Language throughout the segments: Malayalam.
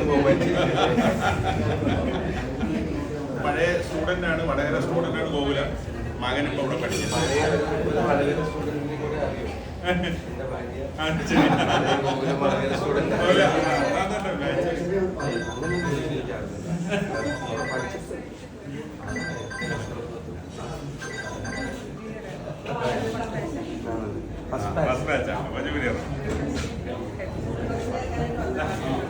പഴയ സ്റ്റുഡന്റ് ആണ് വടകര സ്റ്റുഡന്റ് ആണ് ഗോകുല മകനും ഇവിടെ പഠിക്കും. ഫസ്റ്റ് വലിയ വലിയ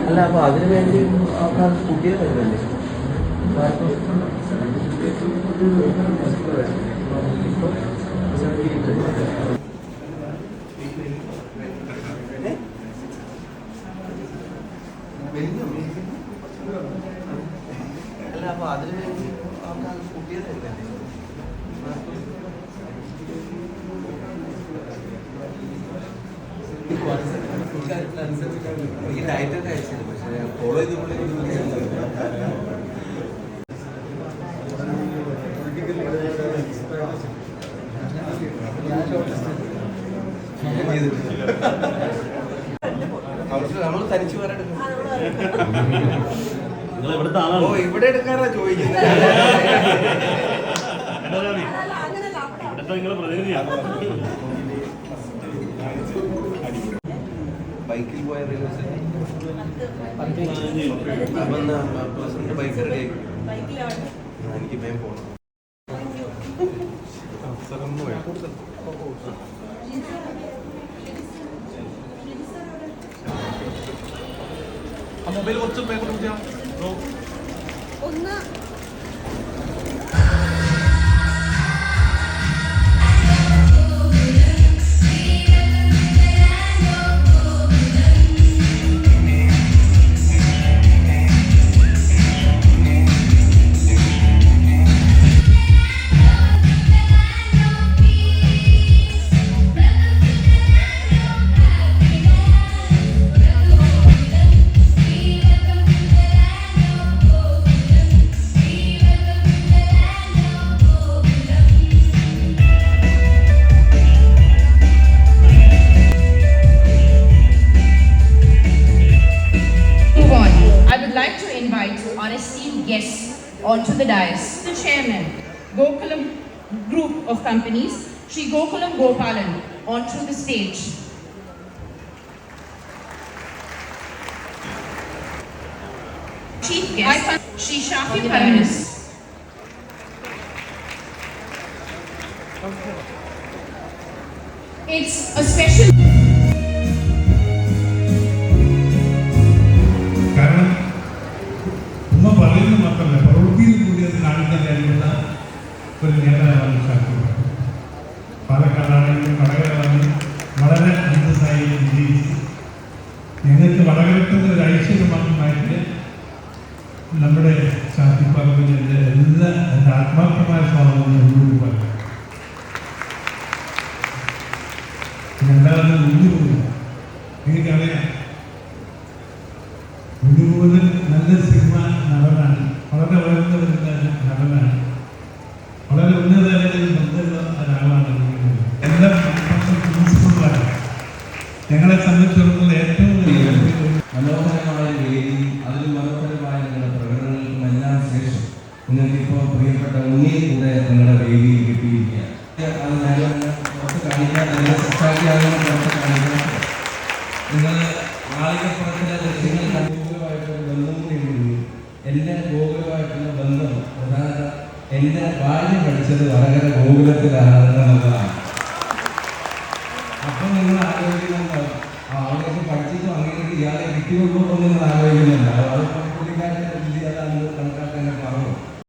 അല്ല അപ്പൊ അതിനു വേണ്ടി ആൾക്കാർ കുട്ടിയെ തരുമല്ലേ അല്ല അപ്പൊ അതിനു വേണ്ടി ആൾക്കാർ കുട്ടിയെ തരുമല്ലേ എനിക്ക് ഡയറ്റൊക്കെ അയച്ചിരുന്നു പക്ഷേ ഫോളോ നമ്മൾ തനിച്ച് നിങ്ങൾ ഓ ഇവിടെ എടുക്കാറാ ചോദിക്കുന്നത് നിങ്ങളെ പ്രതിനിധിയാണ് ബൈക്കിൽ പോയ റെയിൽവേ സ്റ്റേഷൻ ബൈക്ക് റെഡി ആക്കി എനിക്ക് വേഗം പോകണം മൊബൈൽ കുറച്ച് ഒന്ന് our esteemed guests onto the dais. The chairman, Gokulam Group of Companies, Sri Gokulam Gopalan, onto the stage. Chief guest, Sri Shafi Paranis. It's a special പാലക്കാടാണെങ്കിലും വടകരമാണെങ്കിലും വളരെ അന്തസ്സായി ജീവിച്ചു. ഞങ്ങൾക്ക് വടകരക്കുന്ന ഒരു നമ്മുടെ ഷാഫി പറമ്പിന്റെ എല്ലാ എന്റെ ആത്മാർത്ഥമായ സ്വാഗതം മുന്നോട്ട് പറയാം രണ്ടാമത് മുന്നോട്ട് എനിക്കറിയാം നല്ല സിനിമ നടനാണ്. വളരെ വളർന്നു വരുന്ന നടനാണ്. സംബന്ധിച്ചിടത്തോളം ഏറ്റവും മനോഹരമായ വേദി അതിൽ മനോഹരമായ നിങ്ങളുടെ പ്രകടനങ്ങൾക്കും എല്ലാം ശേഷം നിങ്ങൾക്ക് ഇപ്പോൾ പ്രിയപ്പെട്ട ഉണ്ണിയെ കൂടെ നിങ്ങളുടെ വേദിയിൽ കിട്ടിയിരിക്കുകയാണ്. അത് ഞാൻ പുറത്ത് കാണിക്കാൻ നിങ്ങളെ സംസാരിക്കാതെ പുറത്ത് കാണിക്കാൻ നിങ്ങൾ ആളികപ്പുറത്തിലെ ദൃശ്യങ്ങൾ ഗോകുലമായിട്ടുള്ള ബന്ധം കൂടിയുണ്ട് എന്റെ ഗോകുലമായിട്ടുള്ള ബന്ധം പ്രധാന എന്റെ ബാല്യം പഠിച്ചത് വടകര ഗോകുലത്തിലാണ് എന്നുള്ളതാണ് അപ്പൊ നിങ്ങൾ ആലോചിക്കുന്നുണ്ടാവും ആ ആളുകൾക്ക് പഠിച്ചിട്ടും അങ്ങനെ ഇയാളെ കിട്ടിയുള്ളൂ എന്നൊന്നും ആലോചിക്കുന്നുണ്ട്. അത് പുള്ളിക്കാരന്റെ